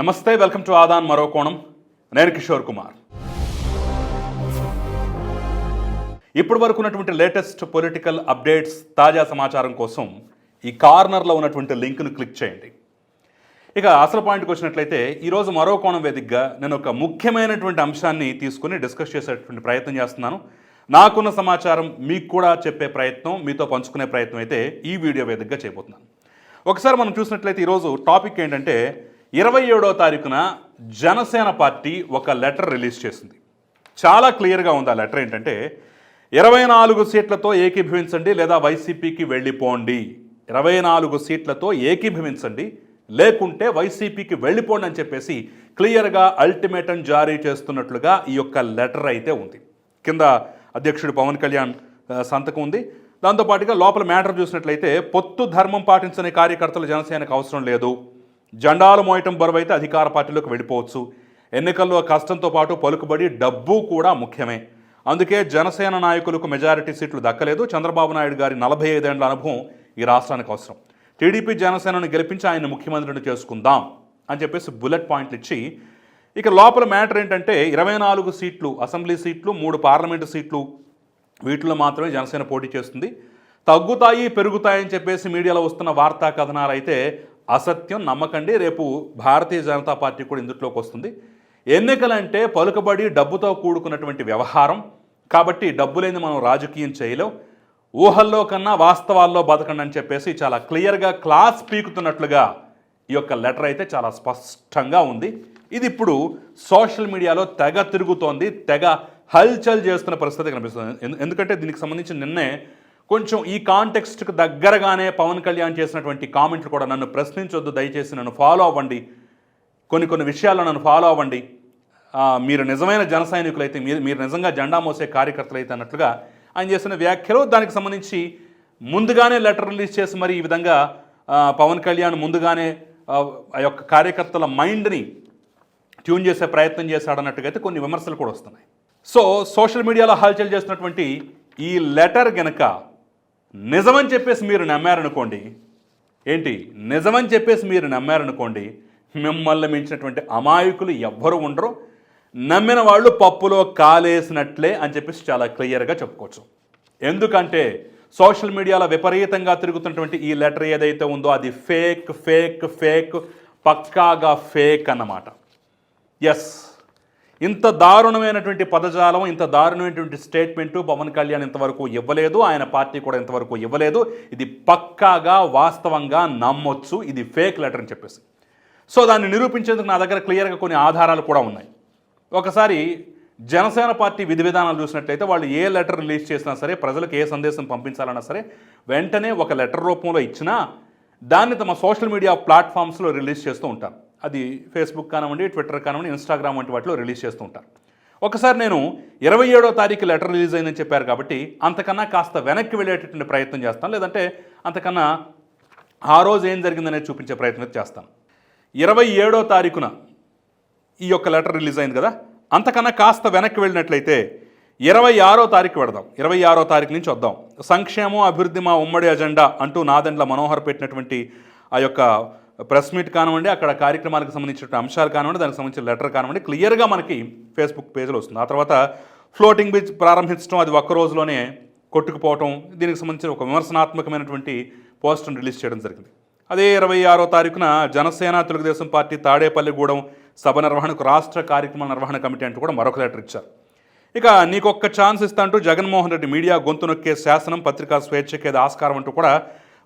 నమస్తే welcome to Aadan మరో కోణం. నేను కిషోర్ కుమార్. ఇప్పటి వరకు ఉన్నటువంటి లేటెస్ట్ పొలిటికల్ అప్డేట్స్ తాజా సమాచారం కోసం ఈ కార్నర్లో ఉన్నటువంటి లింక్ను క్లిక్ చేయండి. ఇక అసలు పాయింట్కి వచ్చినట్లయితే ఈరోజు మరో కోణం వేదికగా నేను ఒక ముఖ్యమైనటువంటి అంశాన్ని తీసుకుని డిస్కస్ చేసేటువంటి ప్రయత్నం చేస్తున్నాను. నాకున్న సమాచారం మీకు కూడా చెప్పే ప్రయత్నం మీతో పంచుకునే ప్రయత్నం అయితే ఈ వీడియో వేదికగా చేయబోతున్నాను. ఒకసారి మనం చూసినట్లయితే ఈరోజు టాపిక్ ఏంటంటే ఇరవై ఏడో తారీఖున జనసేన పార్టీ ఒక లెటర్ రిలీజ్ చేసింది. చాలా క్లియర్గా ఉంది ఆ లెటర్ ఏంటంటే ఇరవై నాలుగు సీట్లతో ఏకీభవించండి లేదా వైసీపీకి వెళ్ళిపోండి. ఇరవై నాలుగు సీట్లతో ఏకీభవించండి లేకుంటే వైసీపీకి వెళ్ళిపోండి అని చెప్పేసి క్లియర్గా అల్టిమేటం జారీ చేస్తున్నట్లుగా ఈ యొక్క లెటర్ అయితే ఉంది. కింద అధ్యక్షుడు పవన్ కళ్యాణ్ సంతకం ఉంది. దాంతోపాటుగా లోపల మ్యాటర్ చూసినట్లయితే పొత్తు ధర్మం పాటించని కార్యకర్తలు జనసేనకు అవసరం లేదు. జెండాలు మోయటం బరువైతే అధికార పార్టీలోకి వెళ్ళిపోవచ్చు. ఎన్నికల్లో కష్టంతో పాటు పలుకుబడి డబ్బు కూడా ముఖ్యమే. అందుకే జనసేన నాయకులకు మెజారిటీ సీట్లు దక్కలేదు. చంద్రబాబు నాయుడు గారి నలభై ఐదేళ్ళ అనుభవం ఈ రాష్ట్రానికి అవసరం. టీడీపీ జనసేనను గెలిపించి ఆయన ముఖ్యమంత్రిని చేసుకుందాం అని చెప్పేసి బుల్లెట్ పాయింట్లు ఇచ్చి ఇక లోపల మ్యాటర్ ఏంటంటే ఇరవై నాలుగు సీట్లు అసెంబ్లీ సీట్లు మూడు పార్లమెంటు సీట్లు వీటిలో మాత్రమే జనసేన పోటీ చేస్తుంది. తగ్గుతాయి పెరుగుతాయని చెప్పేసి మీడియాలో వస్తున్న వార్తా కథనాలు అయితే అసత్యం నమ్మకండి. రేపు భారతీయ జనతా పార్టీ కూడా ఇందులోకి వస్తుంది. ఎన్నికలంటే పలుకబడి డబ్బుతో కూడుకున్నటువంటి వ్యవహారం. కాబట్టి డబ్బు లేని మనం రాజకీయం చేయలేం. ఊహల్లో కన్నా వాస్తవాల్లో బతకండి అని చెప్పేసి చాలా క్లియర్గా క్లాస్ పీకుతున్నట్లుగా ఈ యొక్క లెటర్ అయితే చాలా స్పష్టంగా ఉంది. ఇది ఇప్పుడు సోషల్ మీడియాలో తెగ తిరుగుతోంది తెగ హల్చల్ చేస్తున్న పరిస్థితి కనిపిస్తుంది. ఎందు- ఎందుకంటే దీనికి సంబంధించి నిన్నే కొంచెం ఈ కాంటెక్స్ట్కి దగ్గరగానే పవన్ కళ్యాణ్ చేసినటువంటి కామెంట్లు కూడా నన్ను ప్రశ్నించొద్దు దయచేసి నన్ను ఫాలో అవ్వండి. కొన్ని కొన్ని విషయాల్లో నన్ను ఫాలో అవ్వండి. మీరు నిజమైన జన సైనికులైతే మీరు మీరు నిజంగా జెండా మోసే కార్యకర్తలు అయితే అన్నట్లుగా ఆయన చేసిన వ్యాఖ్యలు దానికి సంబంధించి ముందుగానే లెటర్ రిలీజ్ చేసి మరి ఈ విధంగా పవన్ కళ్యాణ్ ముందుగానే ఆ, ఆ యొక్క కార్యకర్తల మైండ్ని ట్యూన్ చేసే ప్రయత్నం చేశాడన్నట్టుగా అయితే కొన్ని విమర్శలు కూడా వస్తున్నాయి. సో సోషల్ మీడియాలో హల్చల్ చేస్తున్నటువంటి ఈ లెటర్ గనక నిజమని చెప్పేసి మీరు నమ్మారనుకోండి ఏంటి? నిజమని చెప్పేసి మీరు నమ్మారనుకోండి మిమ్మల్ని మించినటువంటి అమాయకులు ఎవ్వరు ఉండరు. నమ్మిన వాళ్ళు పప్పులో కాలేసినట్లే అని చెప్పేసి చాలా క్లియర్గా చెప్పుకోవచ్చు. ఎందుకంటే సోషల్ మీడియాలో విపరీతంగా తిరుగుతున్నటువంటి ఈ లెటర్ ఏదైతే ఉందో అది ఫేక్ ఫేక్ ఫేక్ పక్కాగా ఫేక్ అన్నమాట. ఎస్ ఇంత దారుణమైనటువంటి పదజాలం ఇంత దారుణమైనటువంటి స్టేట్మెంటు పవన్ కళ్యాణ్ ఇంతవరకు ఇవ్వలేదు ఆయన పార్టీ కూడా ఇంతవరకు ఇవ్వలేదు. ఇది పక్కాగా వాస్తవంగా నమ్మొచ్చు ఇది ఫేక్ లెటర్ అని చెప్పేసి. సో దాన్ని నిరూపించేందుకు నా దగ్గర క్లియర్గా కొన్ని ఆధారాలు కూడా ఉన్నాయి. ఒకసారి జనసేన పార్టీ విధి విధానాలు చూసినట్లయితే వాళ్ళు ఏ లెటర్ రిలీజ్ చేసినా సరే ప్రజలకు ఏ సందేశం పంపించాలన్నా సరే వెంటనే ఒక లెటర్ రూపంలో ఇచ్చినా దాన్ని తమ సోషల్ మీడియా ప్లాట్ఫామ్స్లో రిలీజ్ చేస్తూ ఉంటారు. అది ఫేస్బుక్ కానివ్వండి ట్విట్టర్ కానివ్వండి ఇన్స్టాగ్రామ్ వంటి వాటిలో రిలీజ్ చేస్తూ ఉంటారు. ఒకసారి నేను ఇరవై ఏడో తారీఖు లెటర్ రిలీజ్ అయిందని చెప్పారు కాబట్టి అంతకన్నా కాస్త వెనక్కి వెళ్ళేటటువంటి ప్రయత్నం చేస్తాను. లేదంటే అంతకన్నా ఆ రోజు ఏం జరిగిందనేది చూపించే ప్రయత్నం చేస్తాను. ఇరవై ఏడో తారీఖున ఈ యొక్క లెటర్ రిలీజ్ అయింది కదా అంతకన్నా కాస్త వెనక్కి వెళ్ళినట్లయితే ఇరవై ఆరో తారీఖు పెడదాం. ఇరవై ఆరో తారీఖు నుంచి వద్దాం. సంక్షేమం అభివృద్ధి మా ఉమ్మడి అజెండా అంటూ నాదెండ్ల మనోహర్ పెట్టినటువంటి ఆ యొక్క ప్రెస్ మీట్ కానివ్వండి అక్కడ కార్యక్రమాలకు సంబంధించిన అంశాలు కానివ్వండి దానికి సంబంధించిన లెటర్ కానివ్వండి క్లియర్గా మనకి ఫేస్బుక్ పేజ్లో వస్తుంది. ఆ తర్వాత ఫ్లోటింగ్ బ్రిడ్జ్ ప్రారంభించడం అది ఒక్క రోజులోనే కొట్టుకుపోవటం దీనికి సంబంధించిన ఒక విమర్శనాత్మకమైనటువంటి పోస్టును రిలీజ్ చేయడం జరిగింది. అదే ఇరవై ఆరో తారీఖున జనసేన తెలుగుదేశం పార్టీ తాడేపల్లిగూడెం సభ నిర్వహణకు రాష్ట్ర కార్యక్రమాల నిర్వహణ కమిటీ అంటూ కూడా మరొక లెటర్ ఇచ్చారు. ఇక నీకొక్క ఛాన్స్ ఇస్తా అంటూ జగన్మోహన్ రెడ్డి మీడియా గొంతు నొక్కే శాసనం పత్రికా స్వేచ్ఛకేద ఆస్కారం అంటూ కూడా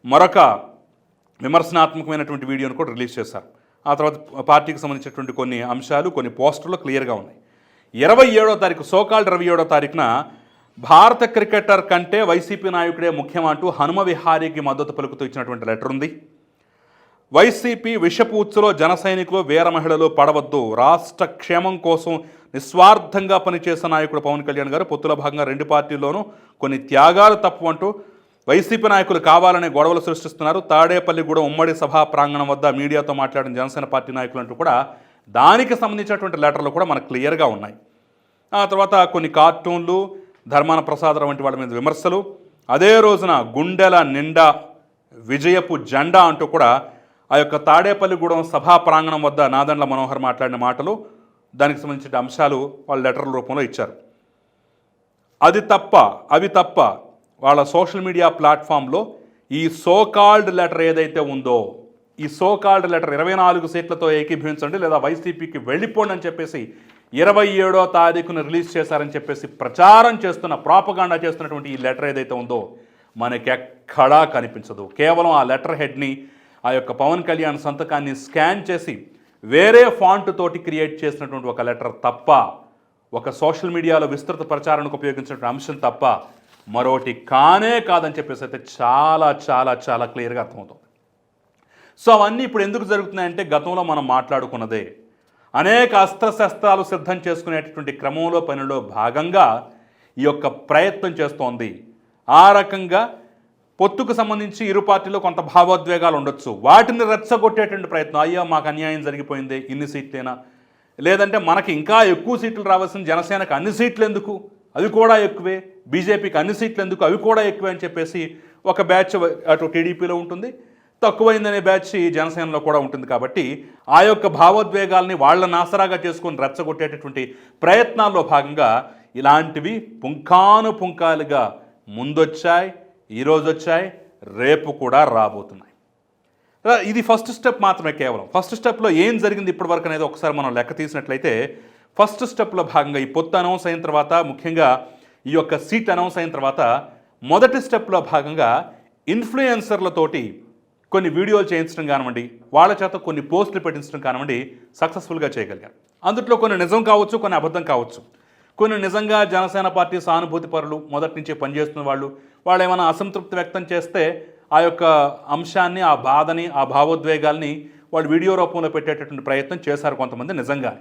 మరొక విమర్శనాత్మకమైనటువంటి వీడియోను కూడా రిలీజ్ చేశారు. ఆ తర్వాత పార్టీకి సంబంధించినటువంటి కొన్ని అంశాలు కొన్ని పోస్టర్లు క్లియర్గా ఉన్నాయి. ఇరవై ఏడో తారీఖు సోకాల్డ్ ఇరవై ఏడో తారీఖున భారత క్రికెటర్ కంటే వైసీపీ నాయకుడే ముఖ్యమంటూ హనుమ విహారీకి మద్దతు పలుకుతూ ఇచ్చినటువంటి లెటర్ ఉంది. వైసీపీ విషపూచ్చులో జన సైనికులు వీర మహిళలు పడవద్దు. రాష్ట్ర క్షేమం కోసం నిస్వార్థంగా పనిచేసిన నాయకుడు పవన్ కళ్యాణ్ గారు పొత్తుల భాగంగా రెండు పార్టీల్లోనూ కొన్ని త్యాగాలు తప్పు అంటూ వైసీపీ నాయకులు కావాలనే గొడవలు సృష్టిస్తున్నారు. తాడేపల్లిగూడెం ఉమ్మడి సభా ప్రాంగణం వద్ద మీడియాతో మాట్లాడిన జనసేన పార్టీ నాయకులు అంటూ కూడా దానికి సంబంధించినటువంటి లెటర్లు కూడా మనకు క్లియర్గా ఉన్నాయి. ఆ తర్వాత కొన్ని కార్టూన్లు ధర్మాన ప్రసాదరావు వంటి వాళ్ళ మీద విమర్శలు. అదే రోజున గుండెల నిండా విజయపు జెండా అంటూ కూడా ఆ యొక్క తాడేపల్లిగూడెం సభా ప్రాంగణం వద్ద నాదండ్ల మనోహర్ మాట్లాడిన మాటలు దానికి సంబంధించిన అంశాలు వాళ్ళ లెటర్ల రూపంలో ఇచ్చారు. అది తప్ప అవి తప్ప వాళ్ళ సోషల్ మీడియా ప్లాట్ఫామ్లో ఈ సోకాల్డ్ లెటర్ ఏదైతే ఉందో ఈ సోకాల్డ్ లెటర్ ఇరవై నాలుగు సీట్లతో ఏకీభవించండి లేదా వైసీపీకి వెళ్ళిపోండి అని చెప్పేసి ఇరవై ఏడో తారీఖున రిలీజ్ చేశారని చెప్పేసి ప్రచారం చేస్తున్న ప్రాపగాండా చేస్తున్నటువంటి ఈ లెటర్ ఏదైతే ఉందో మనకి ఎక్కడా కనిపించదు. కేవలం ఆ లెటర్ హెడ్ని ఆ యొక్క పవన్ కళ్యాణ్ సంతకాన్ని స్కాన్ చేసి వేరే ఫాంట్ తోటి క్రియేట్ చేసినటువంటి ఒక లెటర్ తప్ప ఒక సోషల్ మీడియాలో విస్తృత ప్రచారానికి ఉపయోగించినటువంటి అంశం తప్ప మరోటి కానే కాదని చెప్పేసి అయితే చాలా చాలా చాలా క్లియర్గా అర్థమవుతుంది. సో అవన్నీ ఇప్పుడు ఎందుకు జరుగుతున్నాయంటే గతంలో మనం మాట్లాడుకున్నదే. అనేక అస్త్రశస్త్రాలు సిద్ధం చేసుకునేటటువంటి క్రమంలో పనిలో భాగంగా ఈ యొక్క ప్రయత్నం చేస్తోంది. ఆ రకంగా పొత్తుకు సంబంధించి ఇరు పార్టీలో కొంత భావోద్వేగాలు ఉండొచ్చు. వాటిని రెచ్చగొట్టేటువంటి ప్రయత్నం అయ్యో మాకు అన్యాయం జరిగిపోయింది ఇన్ని సీట్లేనా? లేదంటే మనకి ఇంకా ఎక్కువ సీట్లు రావాల్సిన జనసేనకు అన్ని సీట్లు ఎందుకు? అవి కూడా ఎక్కువే. బీజేపీకి అన్ని సీట్లు ఎందుకు? అవి కూడా ఎక్కువే అని చెప్పేసి ఒక బ్యాచ్ అటు టీడీపీలో ఉంటుంది. తక్కువైందనే బ్యాచ్ జనసేనలో కూడా ఉంటుంది కాబట్టి ఆ యొక్క భావోద్వేగాల్ని వాళ్ళ నాసరాగా చేసుకొని రెచ్చగొట్టేటటువంటి ప్రయత్నాల్లో భాగంగా ఇలాంటివి పుంఖాను పుంఖాలుగా ముందొచ్చాయి ఈరోజు వచ్చాయి రేపు కూడా రాబోతున్నాయి. ఇది ఫస్ట్ స్టెప్ మాత్రమే కేవలం. ఫస్ట్ స్టెప్లో ఏం జరిగింది ఇప్పటివరకు అనేది ఒకసారి మనం లెక్క తీసినట్లయితే ఫస్ట్ స్టెప్లో భాగంగా ఈ పొత్తు అనౌన్స్ అయిన తర్వాత ముఖ్యంగా ఈ యొక్క సీట్ అనౌన్స్ అయిన తర్వాత మొదటి స్టెప్లో భాగంగా ఇన్ఫ్లుయెన్సర్లతోటి కొన్ని వీడియోలు చేయించడం కానివ్వండి వాళ్ళ చేత కొన్ని పోస్టులు పెట్టించడం కానివ్వండి సక్సెస్ఫుల్గా చేయగలిగారు అందుట్లో కొన్ని నిజం కావచ్చు కొన్ని అబద్ధం కావచ్చు. కొన్ని నిజంగా జనసేన పార్టీ సానుభూతి పరులు మొదటి నుంచే పనిచేస్తున్న వాళ్ళు వాళ్ళు ఏమైనా అసంతృప్తి వ్యక్తం చేస్తే ఆ యొక్క అంశాన్ని ఆ బాధని ఆ భావోద్వేగాల్ని వాళ్ళు వీడియో రూపంలో పెట్టేటటువంటి ప్రయత్నం చేశారు కొంతమంది నిజంగా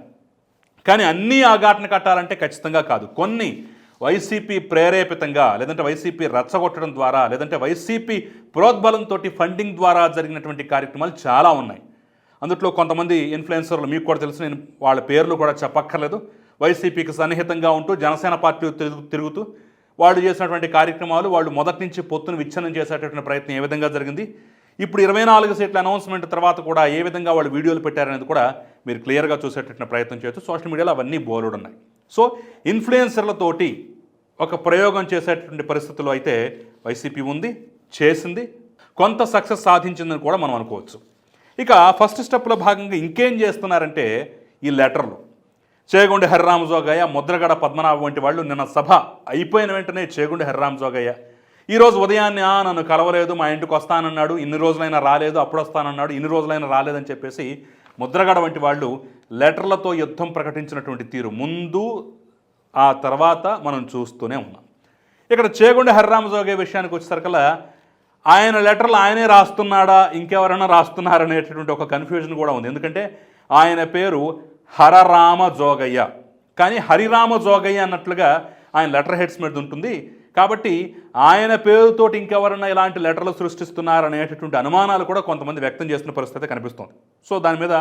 కానీ అన్నీ ఆ ఘాటన కట్టాలంటే ఖచ్చితంగా కాదు. కొన్ని వైసీపీ ప్రేరేపితంగా లేదంటే వైసీపీ రచ్చగొట్టడం ద్వారా లేదంటే వైసీపీ ప్రోద్బలంతో ఫండింగ్ ద్వారా జరిగినటువంటి కార్యక్రమాలు చాలా ఉన్నాయి. అందుట్లో కొంతమంది ఇన్ఫ్లుయెన్సర్లు మీకు కూడా తెలుసు నేను వాళ్ళ పేర్లు కూడా చెప్పక్కర్లేదు. వైసీపీకి సన్నిహితంగా ఉంటూ జనసేన పార్టీ తిరుగు తిరుగుతూ వాళ్ళు చేసినటువంటి కార్యక్రమాలు వాళ్ళు మొదటి నుంచి పొత్తును విచ్ఛిన్నం చేసేటటువంటి ప్రయత్నం ఏ విధంగా జరిగింది? ఇప్పుడు ఇరవై నాలుగు సీట్ల అనౌన్స్మెంట్ తర్వాత కూడా ఏ విధంగా వాళ్ళు వీడియోలు పెట్టారనేది కూడా మీరు క్లియర్గా చూసేటట్టున ప్రయత్నం చేయొచ్చు. సోషల్ మీడియాలో అవన్నీ బోర్డు ఉన్నాయి. సో ఇన్ఫ్లుయెన్సర్లతోటి ఒక ప్రయోగం చేసేటటువంటి పరిస్థితులు అయితే వైసీపీ ఉంది చేసింది కొంత సక్సెస్ సాధించిందని కూడా మనం అనుకోవచ్చు. ఇక ఫస్ట్ స్టెప్లో భాగంగా ఇంకేం చేస్తున్నారంటే ఈ లెటర్లు చేగుండి హరిరామజోగయ్య ముద్రగడ పద్మనాభం వంటి వాళ్ళు నిన్న సభ అయిపోయిన వెంటనే చేగుండి హరిరామజోగయ్య ఈరోజు ఉదయాన్నే నన్ను కలవలేదు మా ఇంటికి వస్తానన్నాడు ఇన్ని రోజులైనా రాలేదు అప్పుడు వస్తానన్నాడు ఇన్ని రోజులైనా రాలేదని చెప్పేసి ముద్రగడ వంటి వాళ్ళు లెటర్లతో యుద్ధం ప్రకటించినటువంటి తీరు ముందు ఆ తర్వాత మనం చూస్తూనే ఉన్నాం. ఇక్కడ చేగుండి హరిరామ జోగయ్య విషయానికి వచ్చేసరికల్లా ఆయన లెటర్లు ఆయనే రాస్తున్నాడా ఇంకెవరైనా రాస్తున్నారనేటటువంటి ఒక కన్ఫ్యూజన్ కూడా ఉంది. ఎందుకంటే ఆయన పేరు హరరామ జోగయ్య కానీ హరిరామ జోగయ్య అన్నట్లుగా ఆయన లెటర్ హెడ్స్ మీద ఉంటుంది. కాబట్టి ఆయన పేరుతోటి ఇంకెవరైనా ఇలాంటి లెటర్లు సృష్టిస్తున్నారనేటటువంటి అనుమానాలు కూడా కొంతమంది వ్యక్తం చేస్తున్న పరిస్థితి కనిపిస్తుంది. సో దాని మీద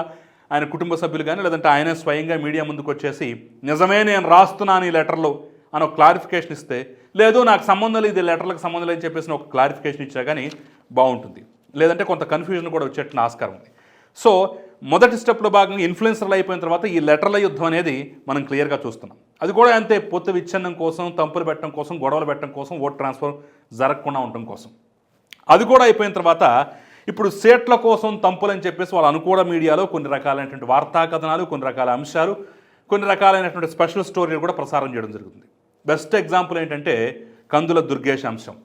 ఆయన కుటుంబ సభ్యులు కానీ లేదంటే ఆయనే స్వయంగా మీడియా ముందుకు వచ్చేసి నిజమే నేను రాస్తున్నాను ఈ లెటర్లు అని ఒక క్లారిఫికేషన్ ఇస్తే లేదు నాకు సంబంధం లేదు ఈ లెటర్లకు సంబంధం లేదని చెప్పేసి ఒక క్లారిఫికేషన్ ఇచ్చా కానీ బాగుంటుంది. లేదంటే కొంత కన్ఫ్యూజన్ కూడా వచ్చేట్టు ఆస్కారం ఉంది. సో మొదటి స్టెప్లో భాగంగా ఇన్ఫ్లుయెన్సర్లు అయిపోయిన తర్వాత ఈ లెటర్ల యుద్ధం అనేది మనం క్లియర్గా చూస్తున్నాం. అది కూడా అంతే పొత్తు విచ్ఛిన్నం కోసం తంపులు పెట్టడం కోసం గొడవలు పెట్టడం కోసం ఓట్ ట్రాన్స్ఫర్ జరగకుండా ఉండటం కోసం. అది కూడా అయిపోయిన తర్వాత ఇప్పుడు సీట్ల కోసం తంపులని చెప్పేసి వాళ్ళు అనుకూల మీడియాలో కొన్ని రకాలైనటువంటి వార్తా కథనాలు కొన్ని రకాల అంశాలు కొన్ని రకాలైనటువంటి స్పెషల్ స్టోరీలు కూడా ప్రసారం చేయడం జరుగుతుంది. బెస్ట్ ఎగ్జాంపుల్ ఏంటంటే కందుల దుర్గేష్ అంశం.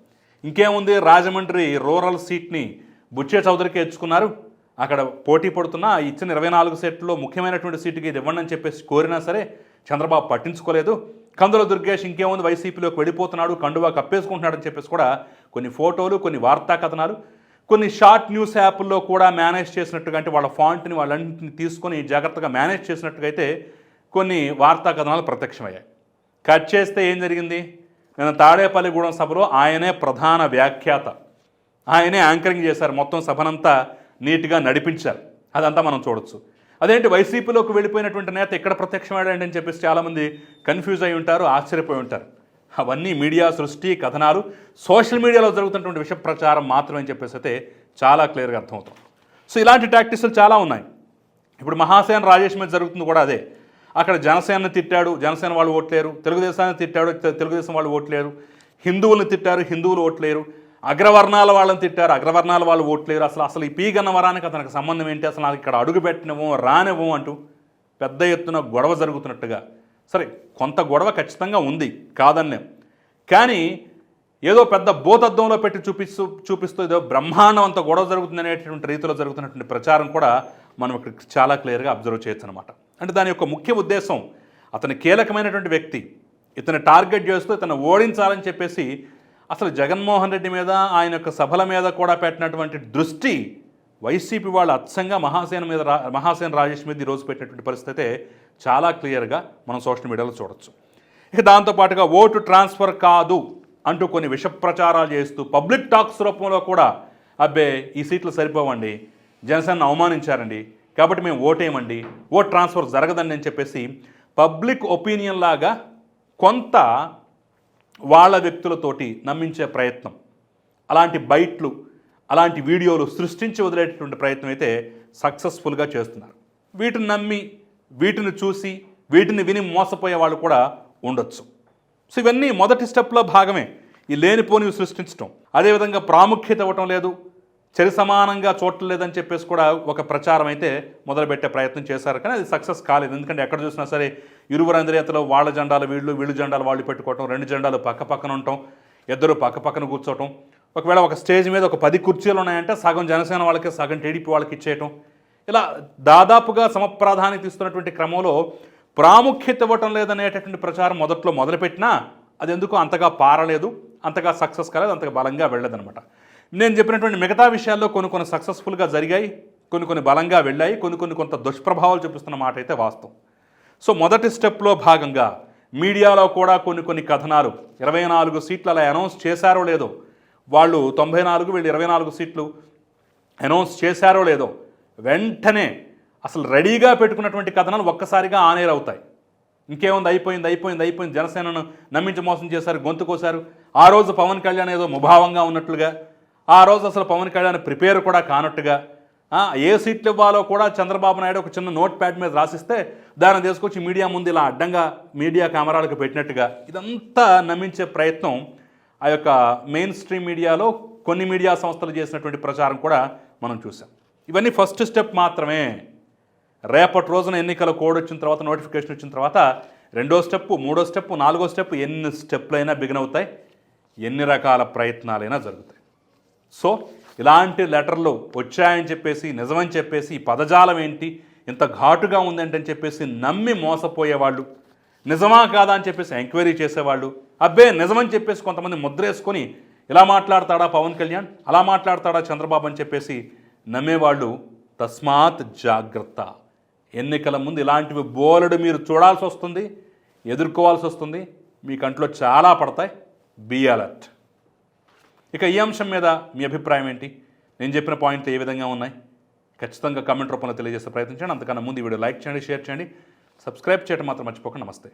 ఇంకేముంది? రాజమండ్రి రూరల్ సీట్ని బుచ్చే చౌదరికి ఇచ్చుకున్నారు అక్కడ పోటీ పడుతున్న ఇచ్చిన ఇరవై నాలుగు సెట్లో ముఖ్యమైనటువంటి సీటుకి ఇది ఇవ్వండి అని చెప్పేసి కోరినా సరే చంద్రబాబు పట్టించుకోలేదు. కందుల దుర్గేష్ ఇంకేముంది? వైసీపీలోకి వెళ్ళిపోతున్నాడు కండువా కప్పేసుకుంటున్నాడని చెప్పేసి కూడా కొన్ని ఫోటోలు కొన్ని వార్తా కథనాలు కొన్ని షార్ట్ న్యూస్ యాప్ల్లో కూడా మేనేజ్ చేసినట్టుగా అంటే వాళ్ళ ఫాంట్ని వాళ్ళన్నింటిని తీసుకొని జాగ్రత్తగా మేనేజ్ చేసినట్టుగా అయితే కొన్ని వార్తా కథనాలు ప్రత్యక్షమయ్యాయి. కట్ చేస్తే ఏం జరిగింది? నేను తాడేపల్లిగూడెం సభలో ఆయనే ప్రధాన వ్యాఖ్యాత. ఆయనే యాంకరింగ్ చేశారు మొత్తం సభనంతా. నీట్గా నడిపించారు. అదంతా మనం చూడొచ్చు. అదేంటి వైసీపీలోకి వెళ్ళిపోయినటువంటి నేత ఎక్కడ ప్రత్యక్షమయ్యాడండి అని చెప్పేసి చాలామంది కన్ఫ్యూజ్ అయి ఉంటారు ఆశ్చర్యపోయి ఉంటారు. అవన్నీ మీడియా సృష్టి కథనాలు సోషల్ మీడియాలో జరుగుతున్నటువంటి విష ప్రచారం మాత్రమే అని చెప్పేసి అయితే చాలా క్లియర్గా అర్థమవుతుంది. సో ఇలాంటి టాక్టిక్స్లు చాలా ఉన్నాయి. ఇప్పుడు మహాసేన రాజేష్ మీద జరుగుతుంది కూడా అదే. అక్కడ జనసేనని తిట్టాడు జనసేన వాళ్ళు ఓట్లేరు తెలుగుదేశాన్ని తిట్టాడు తెలుగుదేశం వాళ్ళు ఓట్లేరు హిందువులను తిట్టారు హిందువులు ఓట్లేరు. అగ్రవర్ణాల వాళ్ళని తిట్టారు అగ్రవర్ణాల వాళ్ళు ఓట్లేరు అసలు అసలు ఈ పీగన్న వరానికి అతనికి సంబంధం ఏంటి? అసలు నాకు ఇక్కడ అడుగు పెట్టినవు రానివ్వం అంటూ పెద్ద ఎత్తున గొడవ జరుగుతున్నట్టుగా. సరే కొంత గొడవ ఖచ్చితంగా ఉంది కాదన్నే. కానీ ఏదో పెద్ద భూతద్దంలో పెట్టి చూపిస్తూ చూపిస్తూ ఏదో బ్రహ్మాండం అంత గొడవ జరుగుతుంది అనేటువంటి రీతిలో జరుగుతున్నటువంటి ప్రచారం కూడా మనం ఇక్కడ చాలా క్లియర్గా అబ్జర్వ్ చేయొచ్చు అనమాట అంటే దాని యొక్క ముఖ్య ఉద్దేశం అతని కీలకమైనటువంటి వ్యక్తి ఇతను టార్గెట్ చేస్తూ ఇతను ఓడించాలని చెప్పేసి అసలు జగన్మోహన్ రెడ్డి మీద ఆయన యొక్క సభల మీద కూడా పెట్టినటువంటి దృష్టి వైసీపీ వాళ్ళు అచ్చంగా మహాసేన మీద రా మహాసేన రాజేష్ మీద ఈరోజు పెట్టినటువంటి పరిస్థితి చాలా క్లియర్గా మనం సోషల్ మీడియాలో చూడొచ్చు. ఇక దాంతోపాటుగా ఓటు ట్రాన్స్ఫర్ కాదు అంటూ కొన్ని విష ప్రచారాలు చేస్తూ పబ్లిక్ టాక్స్ రూపంలో కూడా అబ్బే ఈ సీట్లు సరిపోవండి జనసేనను అవమానించారండి కాబట్టి మేము ఓటేయమండి ఓట్ ట్రాన్స్ఫర్ జరగదండి అని చెప్పేసి పబ్లిక్ ఒపీనియన్ లాగా కొంత వాళ్ళ వ్యక్తులతోటి నమ్మించే ప్రయత్నం. అలాంటి బైట్లు అలాంటి వీడియోలు సృష్టించి వదిలేటటువంటి ప్రయత్నం అయితే సక్సెస్ఫుల్గా చేస్తున్నారు. వీటిని నమ్మి వీటిని చూసి వీటిని విని మోసపోయే వాళ్ళు కూడా ఉండొచ్చు. సో ఇవన్నీ మొదటి స్టెప్లో భాగమే. ఈ లేనిపోనివి సృష్టించడం అదేవిధంగా ప్రాముఖ్యత ఇవ్వటం లేదు. చరి సమానంగా చూడటం లేదని చెప్పేసి కూడా ఒక ప్రచారం అయితే మొదలుపెట్టే ప్రయత్నం చేశారు. కానీ అది సక్సెస్ కాలేదు. ఎందుకంటే ఎక్కడ చూసినా సరే ఇరువురు వాళ్ళ జెండాలు వీళ్ళు వీళ్ళు జెండాలు వాళ్ళు పెట్టుకోవటం రెండు జెండాలు పక్క పక్కన ఉండటం ఇద్దరు పక్క పక్కన కూర్చోవటం. ఒకవేళ ఒక స్టేజ్ మీద ఒక పది కుర్చీలు ఉన్నాయంటే సగం జనసేన వాళ్ళకి సగం టీడీపీ వాళ్ళకి ఇచ్చేయటం. ఇలా దాదాపుగా సమప్రాధాన్యత ఇస్తున్నటువంటి క్రమంలో ప్రాముఖ్యత ఇవ్వటం లేదనేటటువంటి ప్రచారం మొదట్లో మొదలుపెట్టినా అది ఎందుకు అంతగా పారలేదు అంతగా సక్సెస్ కాలేదు అంతగా బలంగా వెళ్ళదనమాట నేను చెప్పినటువంటి మిగతా విషయాల్లో కొన్ని కొన్ని సక్సెస్ఫుల్గా జరిగాయి కొన్ని కొన్ని బలంగా వెళ్ళాయి కొన్ని కొన్ని కొంత దుష్ప్రభావాలు చూపిస్తున్న మాట అయితే వాస్తవం. సో మొదటి స్టెప్లో భాగంగా మీడియాలో కూడా కొన్ని కొన్ని కథనాలు ఇరవై నాలుగు సీట్లు అలా అనౌన్స్ చేశారో లేదో వాళ్ళు తొంభై నాలుగు వీళ్ళు ఇరవై నాలుగు సీట్లు అనౌన్స్ చేశారో లేదో వెంటనే అసలు రెడీగా పెట్టుకున్నటువంటి కథనాలు ఒక్కసారిగా ఆనేర్ అవుతాయి. ఇంకేముంది? అయిపోయింది అయిపోయింది అయిపోయింది. జనసేనను నమ్మించి మోసం చేశారు గొంతు కోశారు. ఆ రోజు పవన్ కళ్యాణ్ ఏదో ముభావంగా ఉన్నట్లుగా ఆ రోజు అసలు పవన్ కళ్యాణ్ ప్రిపేర్ కూడా కానట్టుగా ఏ సీట్లు ఇవ్వాలో కూడా చంద్రబాబు నాయుడు ఒక చిన్న నోట్ ప్యాడ్ మీద రాసిస్తే దాన్ని తీసుకొచ్చి మీడియా ముందు ఇలా అడ్డంగా మీడియా కెమెరాలకు పెట్టినట్టుగా ఇదంతా నమ్మించే ప్రయత్నం ఆ యొక్క మెయిన్ స్ట్రీమ్ మీడియాలో కొన్ని మీడియా సంస్థలు చేసినటువంటి ప్రచారం కూడా మనం చూసాం. ఇవన్నీ ఫస్ట్ స్టెప్ మాత్రమే. రేపటి రోజున ఎన్నికల కోడ్ వచ్చిన తర్వాత నోటిఫికేషన్ వచ్చిన తర్వాత రెండో స్టెప్ మూడో స్టెప్ నాలుగో స్టెప్ ఎన్ని స్టెప్లైనా బిగిన్ అవుతాయి. ఎన్ని రకాల ప్రయత్నాలైనా జరుగుతాయి. సో ఇలాంటి లెటర్లు వచ్చాయని చెప్పేసి నిజమని చెప్పేసి ఈ పదజాలం ఏంటి? ఇంత ఘాటుగా ఉందంటని చెప్పేసి నమ్మి మోసపోయేవాళ్ళు నిజమా కాదా అని చెప్పేసి ఎంక్వైరీ చేసేవాళ్ళు అబ్బే నిజమని చెప్పేసి కొంతమంది ముద్రేసుకొని ఇలా మాట్లాడతాడా పవన్ కళ్యాణ్? అలా మాట్లాడతాడా చంద్రబాబు అని చెప్పేసి నమ్మేవాళ్ళు తస్మాత్ జాగ్రత్త. ఎన్నికల ముందు ఇలాంటివి బోలెడు మీరు చూడాల్సి వస్తుంది ఎదుర్కోవాల్సి వస్తుంది. మీ కంట్లో చాలా పడతాయి. Be alert. ఇక ఈ అంశం మీద మీ అభిప్రాయం ఏంటి? నేను చెప్పిన పాయింట్లు ఏ విధంగా ఉన్నాయి? ఖచ్చితంగా కామెంట్ రూపంలో తెలియజేసే ప్రయత్నించండి అంతకన్నా ముందు ఈ వీడియో లైక్ చేయండి షేర్ చేయండి. సబ్స్క్రైబ్ చేయడం మాత్రం మర్చిపోకండి. నమస్తే.